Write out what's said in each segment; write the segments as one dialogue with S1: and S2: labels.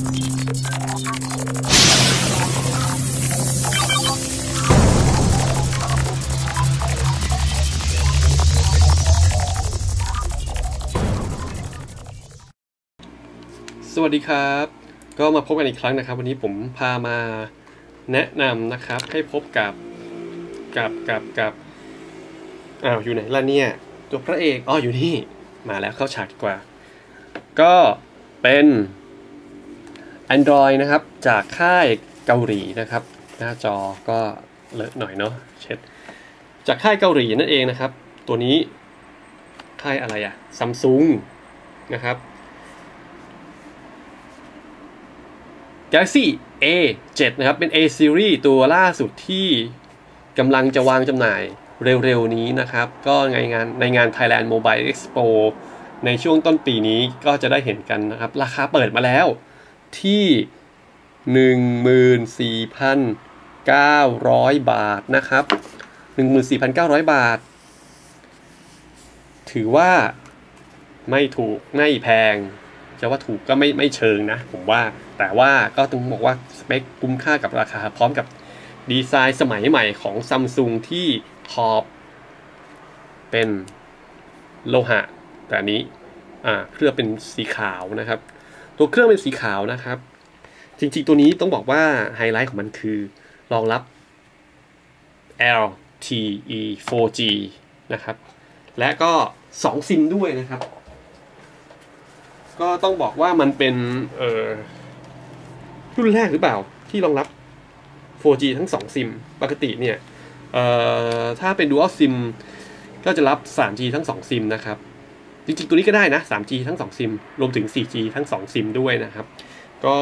S1: สวัสดีครับ ก็มาพบกันอีกครั้งนะครับ วันนี้ผมพามาแนะนำนะครับ ให้พบกับกับกับกับอ้าวอยู่ไหนล่ะเนี่ย ตัวพระเอกอ๋ออยู่นี่มาแล้วเข้าฉากดีกว่า ก็เป็น Android นะครับ จากค่ายเกาหลีนะครับ หน้าจอก็เลอะหน่อยเนาะเช็ด จากค่ายเกาหลีนั่นเองนะครับ ตัวนี้ค่ายอะไรอะซัมซุงนะครับ Galaxy A7 นะครับ เป็น A series ตัวล่าสุดที่กำลังจะวางจำหน่ายเร็วๆนี้นะครับ ก็ในงานในงาน Thailand Mobile Expo ในช่วงต้นปีนี้ก็จะได้เห็นกันนะครับ ราคาเปิดมาแล้ว ที่ 14,900 บาทนะครับ 14,900 บาท ถือว่าไม่ถูกไม่แพง จะว่าถูกก็ไม่ไม่เชิงนะ ผมว่าแต่ว่าก็ต้องบอกว่าสเปคคุ้มค่ากับราคา พร้อมกับดีไซน์สมัยใหม่ของซัมซุงที่ขอบเป็นโลหะ แต่นี้อ่าเครื่องเป็นสีขาวนะครับ ตัวเครื่องเป็นสีขาวนะครับ จริงๆตัวนี้ต้องบอกว่าไฮไลท์ของมันคือรองรับ LTE 4G นะครับ และก็ 2 ซิมด้วยนะครับ ก็ต้องบอกว่ามันเป็นเออรุ่นแรกหรือเปล่าที่รองรับ 4G ทั้ง 2 ซิม ปกติเนี่ย เอ่อ ถ้าเป็น Dual SIM ก็จะรับ 3G ทั้ง 2 ซิมนะครับ จริงๆ ตัวนี้ก็ได้นะ 3G ทั้ง 2 ซิม รวมถึง 4G ทั้ง 2 ซิมด้วยนะครับ ก็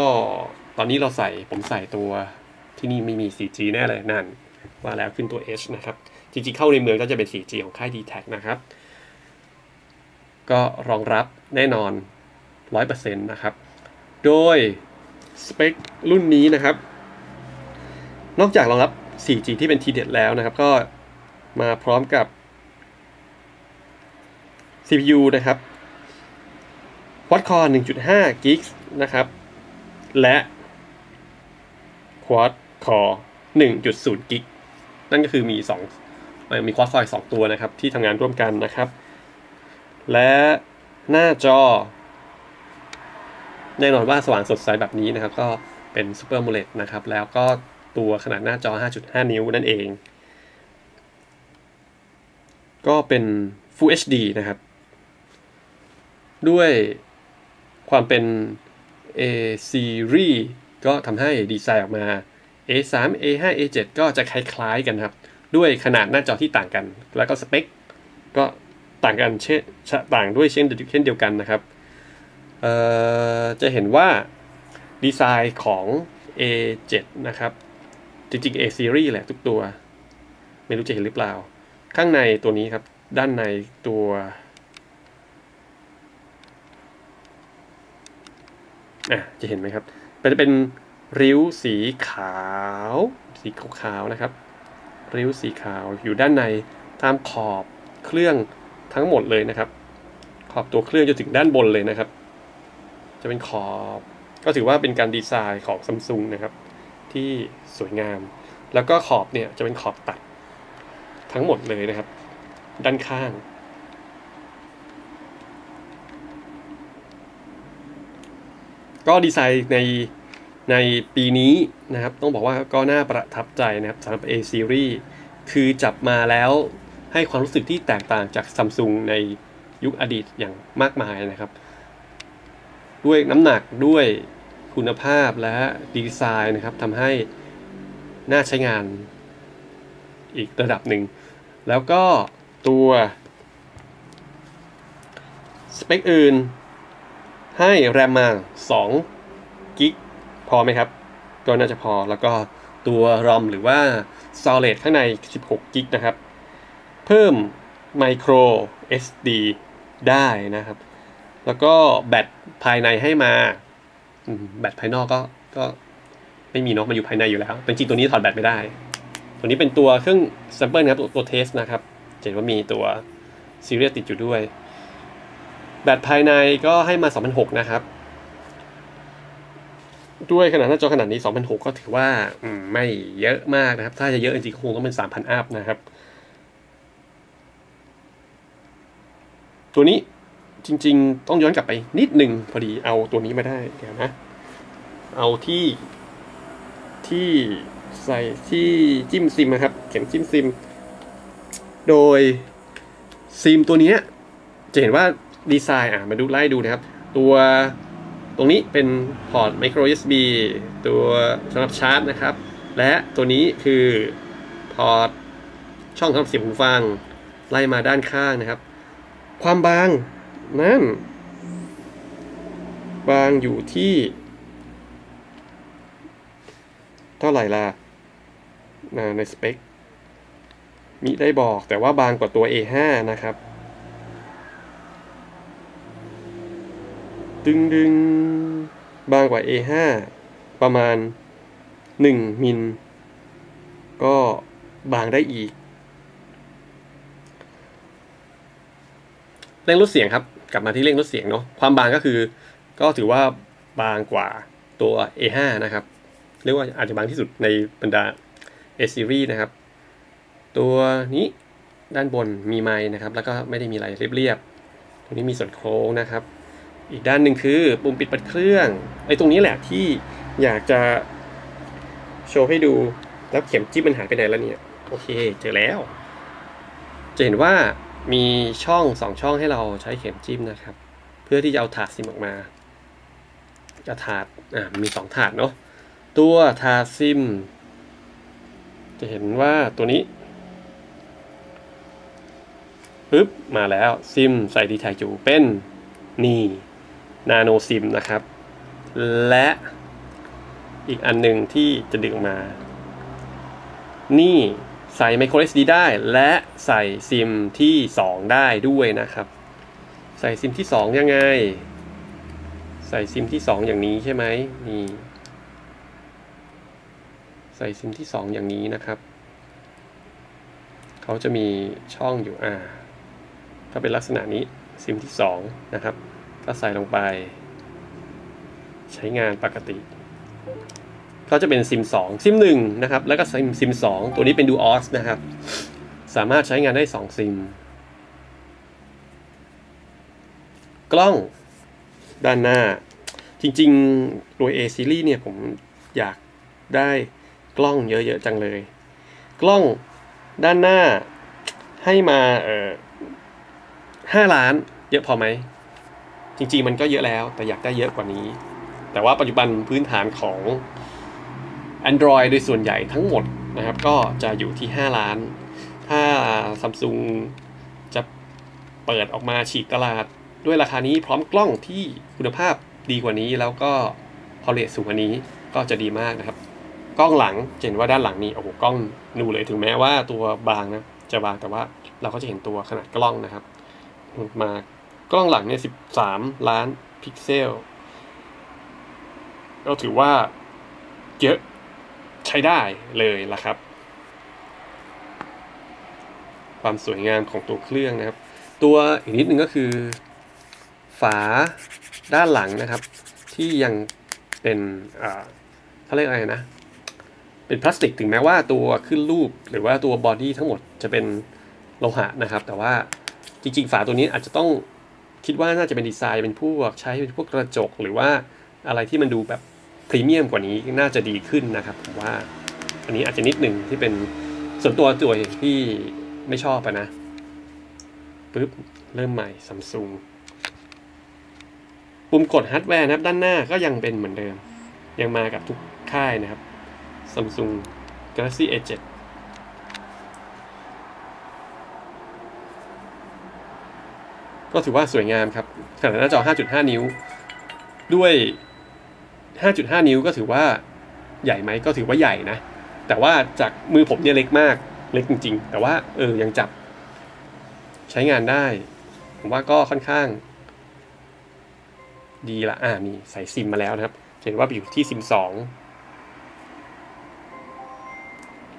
S1: ตอนนี้เราใส่ผมใส่ตัวที่นี่ไม่มี 4G แน่เลยนั่น ว่าแล้วขึ้นตัว H นะครับ จริงๆ เข้าในเมืองก็จะเป็น 4G ของค่าย d t แทนะครับ ก็รองรับแน่นอน 100%นะครับ โดยสเปครุ่นนี้นะครับ นอกจากรองรับ 4G ที่เป็นทีเด็ดแล้วนะครับ ก็มาพร้อมกับ CPU นะครับ Quad Core 1.5 g b นะครับ และ Quad Core 1.0 g b นั่นก็คือมี2มี Quad Core อีก2ตัวนะครับ ที่ทำงานร่วมกันนะครับ และหน้าจอ แน่นอนว่าสว่างสดใสแบบนี้นะครับ ก็เป็น Super AMOLED นะครับ แล้วก็ตัวขนาดหน้าจอ 5.5 นิ้วนั่นเอง ก็เป็น Full HD นะครับ ด้วยความเป็น A series ก็ทำให้ดีไซน์ออกมา A3 A5 A7 ก็จะคล้ายๆกันครับ ด้วยขนาดหน้าจอที่ต่างกัน แล้วก็สเปค ก็ต่างกันเช่นต่างด้วยเช่นเช่นเดียวกันนะครับจะเห็นว่าดีไซน์ของ A7 นะครับ จริงๆ A series แหละทุกตัว ไม่รู้จะเห็นหรือเปล่า ข้างในตัวนี้ครับ ด้านในตัว อะจะเห็นไหมครับเป็นเป็นริ้วสีขาว สีขาวๆนะครับ ริ้วสีขาวอยู่ด้านในตามขอบเครื่องทั้งหมดเลยนะครับ ขอบตัวเครื่องจนถึงด้านบนเลยนะครับ จะเป็นขอบก็ถือว่าเป็นการดีไซน์ของซัมซุงนะครับ ที่สวยงาม แล้วก็ขอบเนี่ยจะเป็นขอบตัดทั้งหมดเลยนะครับ ด้านข้าง ก็ดีไซน์ในในปีนี้นะครับ ต้องบอกว่าก็น่าประทับใจนะครับสำหรับ A series คือจับมาแล้วให้ความรู้สึกที่แตกต่างจากซัมซุงในยุคอดีตอย่างมากมายนะครับ ด้วยน้ำหนักด้วยคุณภาพและดีไซน์นะครับทำให้น่าใช้งานอีกระดับหนึ่ง แล้วก็ตัว สเปคอื่น ให้แรมมา2กิกพอไหมครับ ก็น่าจะพอแล้วก็ตัว ROM หรือว่า Solid ข้างใน 16กิกนะครับ เพิ่ม Micro SD ได้นะครับ แล้วก็แบตภายในให้มาแบตภายนอกก็ก็ไม่มีเนาะมันอยู่ภายในอยู่แล้วจริงตัวนี้ถอดแบตไม่ได้ ตัวนี้เป็นตัวเครื่อง sample นะครับตัวตัวเทสนะครับเห็นว่ามีตัวซีเรียสติดอยู่ด้วย แบตภายในก็ให้มา 2006 นะครับ ด้วยขนาดหน้าจอขนาดนี้ 2006 ก็ถือว่าไม่เยอะมากนะครับ ถ้าจะเยอะจริงๆคงต้องเป็น 3,000 อัพนะครับ ตัวนี้จริง ๆ ต้องย้อนกลับไปนิดหนึ่งพอดีเอาตัวนี้มาได้เดี๋ยวนะ เอาที่ที่ใส่ที่จิ้มซิมนะครับ เข็มจิ้มซิม โดยซิมตัวนี้จะเห็นว่า ดีไซน์อะมาดูไล่ดูนะครับ ตัวตรงนี้เป็นพอร์ต micro USB ตัวสำหรับชาร์จนะครับ และตัวนี้คือพอร์ตช่องสำเสียบหูฟัง ไล่มาด้านข้างนะครับ ความบางนั่น บางอยู่ที่ เท่าไหร่ล่ะในสเปคมิได้บอกแต่ว่าบางกว่าตัว A5 นะครับ ดึงดึงบางกว่า A5 ประมาณ 1 มิล ก็บางได้อีก เร่งลดเสียงครับ กลับมาที่เร่งลดเสียงเนาะ ความบางก็คือ ก็ถือว่าบางกว่าตัว A5 นะครับ เรียกว่าอาจจะบางที่สุดในบรรดา A series นะครับ ตัวนี้ด้านบนมีไม้นะครับ แล้วก็ไม่ได้มีอะไรเรียบๆ ตรงนี้มีส่วนโค้งนะครับ อีกด้านหนึ่งคือปุ่มปิดปิดเครื่องไอ้ตรงนี้แหละที่อยากจะโชว์ให้ดูแล้วเข็มจิ้มมันหายไปไหนแล้วเนี่ย โอเค เจอแล้ว จะเห็นว่ามีช่องสองช่องให้เราใช้เข็มจิ้มนะครับ เพื่อที่จะเอาถาดซิมออกมาจะถาดอ่ามีสองถาดเนาะตัวถาดซิม จะเห็นว่าตัวนี้ปึ๊บมาแล้วซิมใส่ดีแท็กอยู่เป็นนี่ นาโนซิมนะครับ และอีกอันหนึ่งที่จะดึงมา นี่ใส่ micro SD ได้ และใส่ซิมที่ 2 ได้ด้วยนะครับ ใส่ซิมที่ 2 ยังไง ใส่ซิมที่ 2 อย่างนี้ใช่ไหมนี่ใส่ซิมที่ 2 อย่างนี้นะครับ เขาจะมีช่องอยู่อ่าถ้าเป็นลักษณะนี้ซิมที่ 2 นะครับ ก็ใส่ลงไป ใช้งานปกติก็จะเป็นซิม2ซิม1นะครับ แล้วก็ซิมซิม2ตัวนี้เป็นดูออสนะครับ สามารถใช้งานได้ 2 ซิม กล้องด้านหน้า จริงๆ ตัว A series เนี่ยผมอยากได้กล้องเยอะ ๆ จังเลย กล้องด้านหน้าให้มาเออห้าล้านเยอะพอไหม จริง ๆ มันก็เยอะแล้ว แต่อยากได้เยอะกว่านี้ แต่ว่าปัจจุบันพื้นฐานของ Android โดยส่วนใหญ่ทั้งหมดนะครับ ก็จะอยู่ที่ 5 ล้าน ถ้า Samsung จะเปิดออกมาฉีกตลาด ด้วยราคานี้พร้อมกล้องที่คุณภาพดีกว่านี้แล้วก็พอเลสสูงกว่านี้ก็จะดีมากนะครับ กล้องหลังเห็นว่าด้านหลังนี่โอ้โหกล้องนูเลยถึงแม้ว่าตัวบางนะจะบางแต่ว่าเราก็จะเห็นตัวขนาดกล้องนะครับ มา กล้องหลังเนี่ย13ล้านพิกเซลก็ถือว่าเยอะใช้ได้เลยละครับ ความสวยงามของตัวเครื่องนะครับ ตัวอีกนิดนึงก็คือ ฝาด้านหลังนะครับ ที่ยังเป็นอ่าเขาเรียกอะไรนะ เป็นพลาสติกถึงแม้ว่าตัวขึ้นรูปหรือว่าตัวบอดี้ทั้งหมดจะเป็นโลหะนะครับ แต่ว่าจริงๆ ฝาตัวนี้อาจจะต้อง คิดว่าน่าจะเป็นดีไซน์เป็นพวกใช้เป็นพวกกระจกหรือว่าอะไรที่มันดูแบบพรีเมียมกว่านี้น่าจะดีขึ้นนะครับผมว่า อันนี้อาจจะนิดหนึ่งที่เป็นส่วนตัวตัวที่ไม่ชอบนะปึ๊บเริ่มใหม่ซัมซุงปุ่มกดฮาร์ดแวร์นะครับด้านหน้าก็ยังเป็นเหมือนเดิม ยังมากับทุกค่ายนะครับ Samsung Galaxy A7 ก็ถือว่าสวยงามครับขนาดหน้าจอ 5.5 นิ้ว ด้วย 5.5 นิ้วก็ถือว่าใหญ่ไหมก็ถือว่าใหญ่นะ แต่ว่าจากมือผมเนี่ยเล็กมากเล็กจริง ๆ แต่ว่าเออยังจับ ใช้งานได้ ผมว่าก็ค่อนข้าง ดีละอ่ามีใส่ซิมมาแล้วนะครับ เห็นว่าอยู่ที่ซิม 2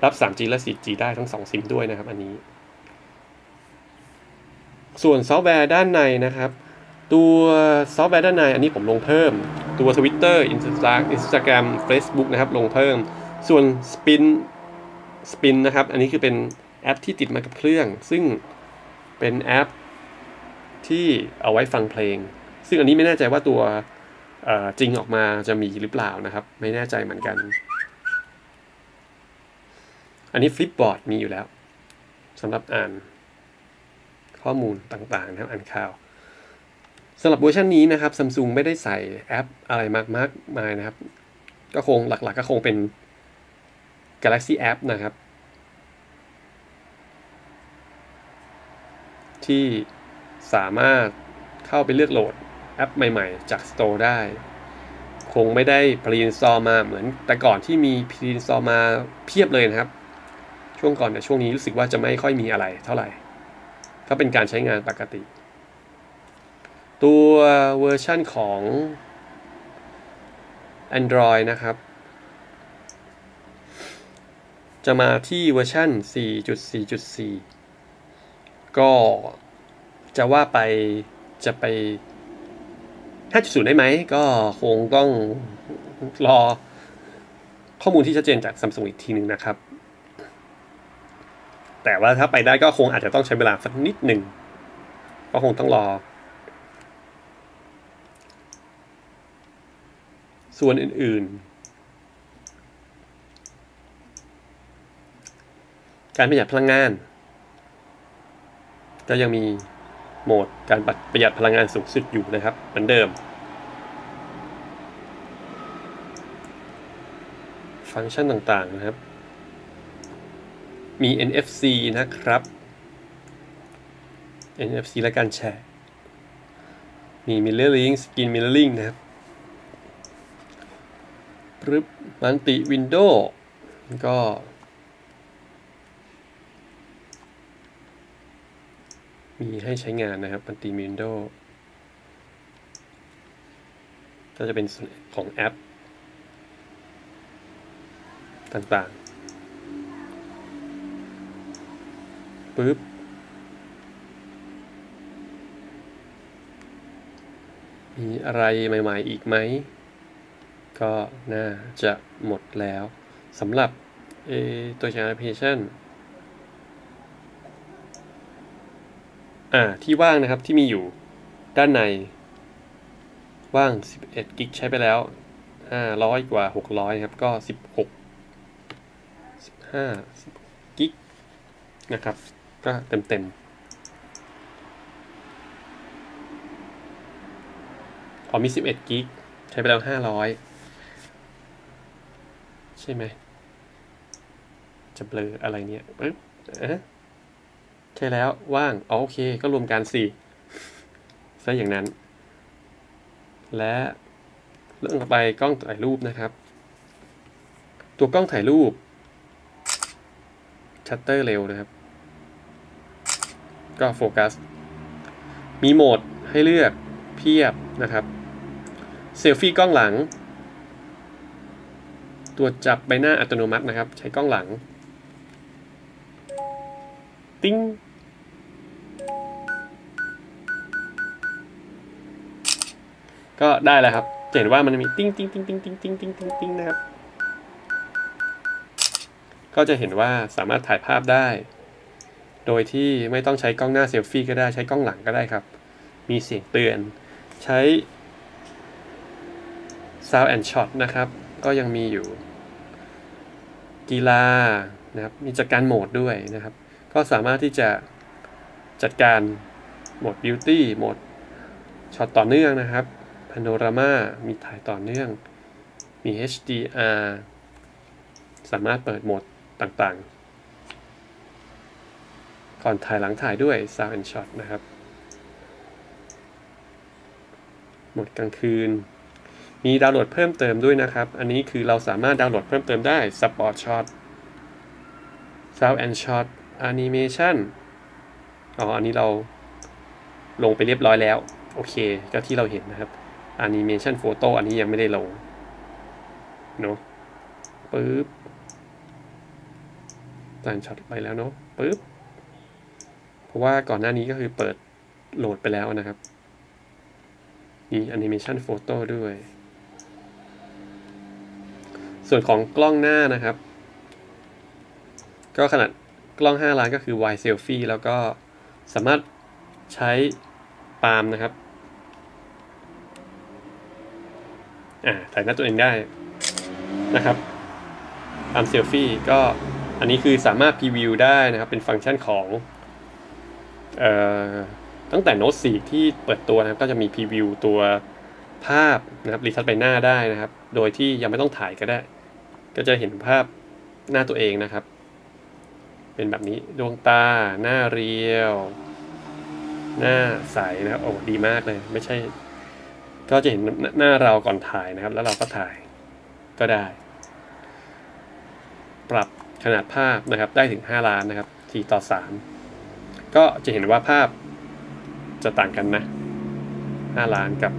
S1: รับ 3G และ 4G ได้ทั้ง 2 ซิมด้วยนะครับอันนี้ ส่วนซอฟต์แวร์ด้านในนะครับ ตัวซอฟต์แวร์ด้านในอันนี้ผมลงเพิ่ม ตัว Twitter Instagram Facebook นะครับ ลงเพิ่ม ส่วน Spin Spin นะครับ อันนี้คือเป็นแอปที่ติดมากับเครื่อง ซึ่งเป็นแอปที่เอาไว้ฟังเพลง ซึ่งอันนี้ไม่แน่ใจว่าตัวจริงออกมาจะมีหรือเปล่านะครับ ไม่แน่ใจเหมือนกัน อันนี้ Flipboard มีอยู่แล้วสำหรับอ่าน ข้อมูลต่างๆนะครับอ่านข่าวสำหรับเวอร์ชันนี้นะครับซัมซุงไม่ได้ใส่แอปอะไรมากมากมายนะครับ ก็คงหลักๆก็คงเป็น Galaxy App นะครับ ที่สามารถเข้าไปเลือกโหลดแอปใหม่ๆ จาก Store ได้ คงไม่ได้พรีนซอมาเหมือนแต่ก่อนที่มีพรีนซอมาเพียบเลยนะครับ ช่วงก่อนแต่ช่วงนี้รู้สึกว่าจะไม่ค่อยมีอะไรเท่าไหร่ ก็เป็นการใช้งานปกติ ตัวเวอร์ชันของ Android นะครับ จะมาที่เวอร์ชัน4.4.4 ก็จะว่าไปจะไป 5.0 ได้ไหม ก็คงต้องรอข้อมูลที่ชัดเจนจากซัมซุงอีกทีหนึ่งนะครับ แต่ว่าถ้าไปได้ก็คงอาจจะต้องใช้เวลาสักนิดหนึ่งก็คงต้องรอ ส่วนอื่นๆ การประหยัดพลังงาน ก็ยังมีโหมดการประหยัดพลังงานสูงสุดอยู่นะครับ เหมือนเดิม ฟังก์ชันต่างๆนะครับ มี NFC นะครับ NFC และการแชร์ มี Mirroring Screen Mirroring นะครับปึ๊บมันติวินโดว์ก็มีให้ใช้งานนะครับมันติวินโดก็จะเป็นส่วนของแอป ต่างๆ ปึ๊บมีอะไรใหม่ ๆ อีกไหม ก็น่าจะหมดแล้วสำหรับตัวอย่างแอปพลิเคชันอ่าที่ว่างนะครับที่มีอยู่ด้านใน ว่าง 11 กิกใช้ไปแล้ว 500 กว่า 600 ครับ ก็ 16 15กิกนะครับ ก็เต็มเต็มอ๋อมี 11 กิก ใช้ไปแล้ว 500 ใช่ไหม จะเบลออะไรเนี่ยปึ๊บเอ๊ะใช่แล้วว่าง อ๋อ โอเค ก็รวมกันสี่ซะอย่างนั้น และเรื่องต่อไปกล้องถ่ายรูปนะครับ ตัวกล้องถ่ายรูป ชัตเตอร์เร็วนะครับ ก็โฟกัส มีโหมดให้เลือกเพียบนะครับ เซลฟี่กล้องหลังตรวจจับใบหน้าอัตโนมัตินะครับ ใช้กล้องหลัง ติ้งก็ได้แล้วครับ เห็นว่ามันมีติ้งติ้งติ้งติ้งติ้งติ้งติ้งติ้งติ้งนะครับ ก็จะเห็นว่าสามารถถ่ายภาพได้ โดยที่ไม่ต้องใช้กล้องหน้าเซลฟี่ก็ได้ใช้กล้องหลังก็ได้ครับ มีเสียงเตือน ใช้ Sound and Shot นะครับ ก็ยังมีอยู่ กีฬานะครับ มีจัดการโหมดด้วยนะครับ ก็สามารถที่จะจัดการโหมดบิวตี้โหมดช็อตต่อเนื่องนะครับพาโนรามามีถ่ายต่อเนื่อง มี HDR สามารถเปิดโหมดต่างๆ ก่อนถ่ายหลังถ่ายด้วย Sound and Shot นะครับ หมดกลางคืน มีดาวน์โหลดเพิ่มเติมด้วยนะครับ อันนี้คือเราสามารถดาวน์โหลดเพิ่มเติมได้ Sport Shot Sound and Shot Animation อ๋อ อันนี้เราลงไปเรียบร้อยแล้ว โอเค ก็ที่เราเห็นนะครับ Animation Photo อันนี้ยังไม่ได้ลง เนาะปึ๊บตันช็อตไปแล้วเนาะปึ๊บ เพราะว่าก่อนหน้านี้ก็คือเปิดโหลดไปแล้วนะครับ มีแอนิเมชันโฟโต้ด้วย ส่วนของกล้องหน้านะครับ ก็ขนาดกล้อง 5 ล้านก็คือ wide selfie แล้วก็สามารถใช้ปาล์มนะครับ อ่า ถ่ายหน้าตัวเองได้นะครับปาล์มเซลฟี่ก็อันนี้คือสามารถพรีวิวได้นะครับ เป็นฟังก์ชันของ ตั้งแต่โน้ต4ที่เปิดตัวนะครับก็จะมีพรีวิวตัวภาพนะครับรีทัชใบหน้าได้นะครับ โดยที่ยังไม่ต้องถ่ายก็ได้ ก็จะเห็นภาพหน้าตัวเองนะครับ เป็นแบบนี้ดวงตา หน้าเรียว หน้าใสนะครับโอ้ดีมากเลย ไม่ใช่ ก็จะเห็นหน้าเราก่อนถ่ายนะครับ แล้วเราก็ถ่ายก็ได้ ปรับขนาดภาพนะครับ ได้ถึง 5 ล้านนะครับทีต่อ 3 ก็จะเห็นว่าภาพจะต่างกันนะ 5 ล้านกับ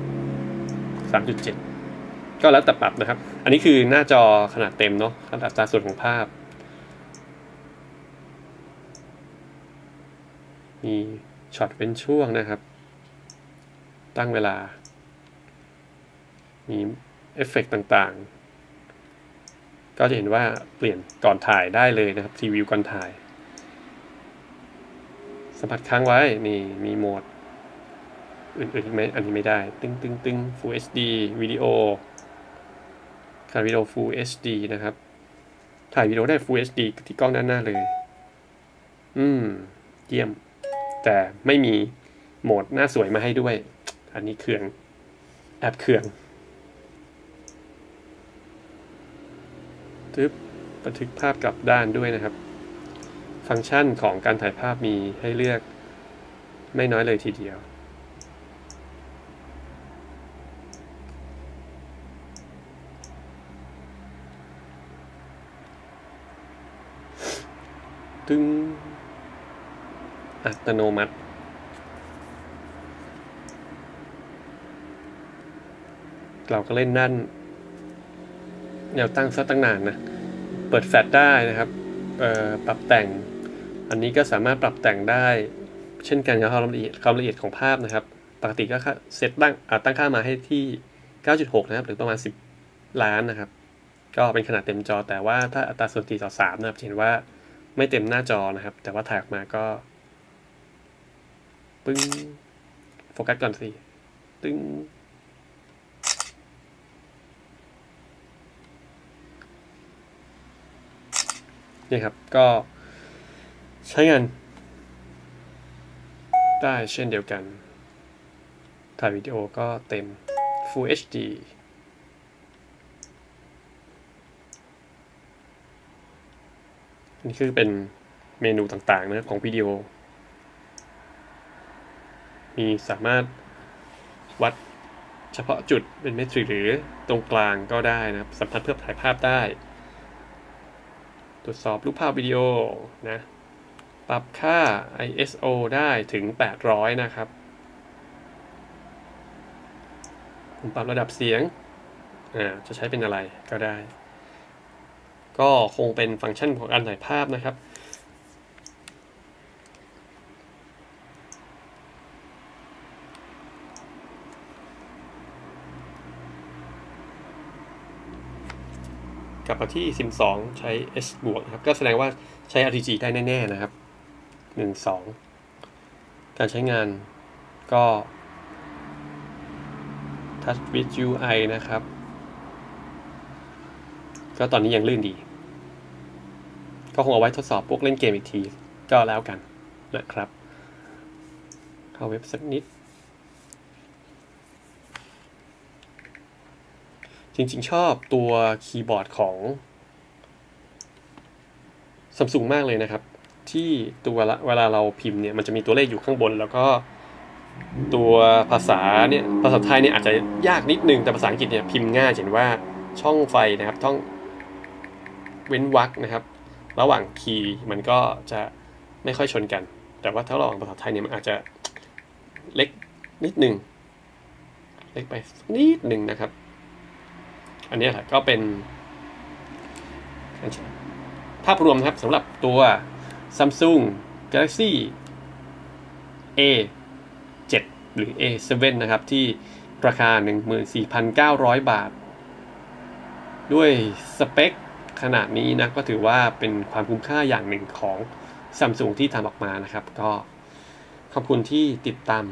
S1: 3.7 ก็แล้วแต่ปรับนะครับ อันนี้คือหน้าจอขนาดเต็มเนาะขนาดสัดส่วนของภาพ มีช็อตเป็นช่วงนะครับ ตั้งเวลา มีเอฟเฟกต่างๆ ก็จะเห็นว่าเปลี่ยนก่อนถ่ายได้เลยนะครับทีวิวก่อนถ่าย สัมผัสค้างไว้ นี่มีโหมด อื่นๆไหมอันนี้ไม่ได้ ตึงตึงตึง Full HD วิดีโอการวิดีโอ Full HD นะครับ ถ่ายวิดีโอได้ Full HD ที่กล้องด้านหน้าเลย อืม เยี่ยม แต่ไม่มีโหมดหน้าสวยมาให้ด้วย อันนี้เครื่อง แอปเครื่องทึบบันทึกภาพกลับด้านด้วยนะครับ ฟังก์ชันของการถ่ายภาพมีให้เลือกไม่น้อยเลยทีเดียว ตึงอัตโนมัติเราก็เล่นด้านแนวตั้งซะตั้งนานนะ เปิดแฟลชได้นะครับ ปรับแต่ง อันนี้ก็สามารถปรับแต่งได้ เช่นกันกับความละเอียดความละเอียดของภาพนะครับ ปกติก็เซตตั้งตั้งค่ามาให้ที่ 9.6 นะครับ หรือประมาณ 10 ล้านนะครับ ก็เป็นขนาดเต็มจอ แต่ว่าถ้าอัตราส่วน4ต่อ3นะครับเห็นว่าไม่เต็มหน้าจอนะครับ แต่ว่าถ่ายออกมาก็ปึ้งโฟกัสก่อนสิตึ้งนี่ครับ ก็ ใช้งานได้เช่นเดียวกัน ถ่ายวิดีโอก็เต็ม Full HD นี่คือเป็นเมนูต่างๆนะของวิดีโอ มีสามารถวัดเฉพาะจุดเป็นเมตริกหรือตรงกลางก็ได้นะครับ สัมผัสเพื่อถ่ายภาพได้ ตรวจสอบรูปภาพวิดีโอนะ ปรับค่า ISO ได้ถึง 800 นะครับ ผมปรับระดับเสียง อ่า จะใช้เป็นอะไรก็ได้ ก็คงเป็นฟังก์ชันของการถ่ายภาพนะครับกลับมาที่ซิม2ใช้ S บวกครับ ก็แสดงว่าใช้ RTG ได้แน่ ๆ นะครับ 1 2 การใช้งานก็ Touch with UI นะครับ ก็ตอนนี้ยังลื่นดี ก็คงเอาไว้ทดสอบพวกเล่นเกมอีกที ก็แล้วกันนะครับ เข้าเว็บสักนิด จริงๆชอบตัวคีย์บอร์ดของ Samsung มากเลยนะครับ ที่ตัวเวลาเราพิมพ์เนี่ยมันจะมีตัวเลขอยู่ข้างบน แล้วก็ตัวภาษาเนี่ยภาษาไทยเนี่ยอาจจะยากนิดนึงแต่ภาษาอังกฤษเนี่ยพิมพ์ง่ายเห็นว่าช่องไฟนะครับช่องเว้นวรรคนะครับ ระหว่างคีย์มันก็จะไม่ค่อยชนกัน แต่ว่าถ้าระหว่างภาษาไทยเนี่ยมันอาจจะเล็กนิดนึงเล็กไปนิดหนึ่งนะครับ อันนี้แหละก็เป็นภาพรวมครับสำหรับตัว Samsung Galaxy A 7 หรือ A7 นะครับ ที่ราคา 14,900 บาท ด้วยสเปคขนาดนี้นะก็ถือว่าเป็นความคุ้มค่าอย่างหนึ่งของซัมซุงที่ทำออกมานะครับ ก็ขอบคุณที่ติดตาม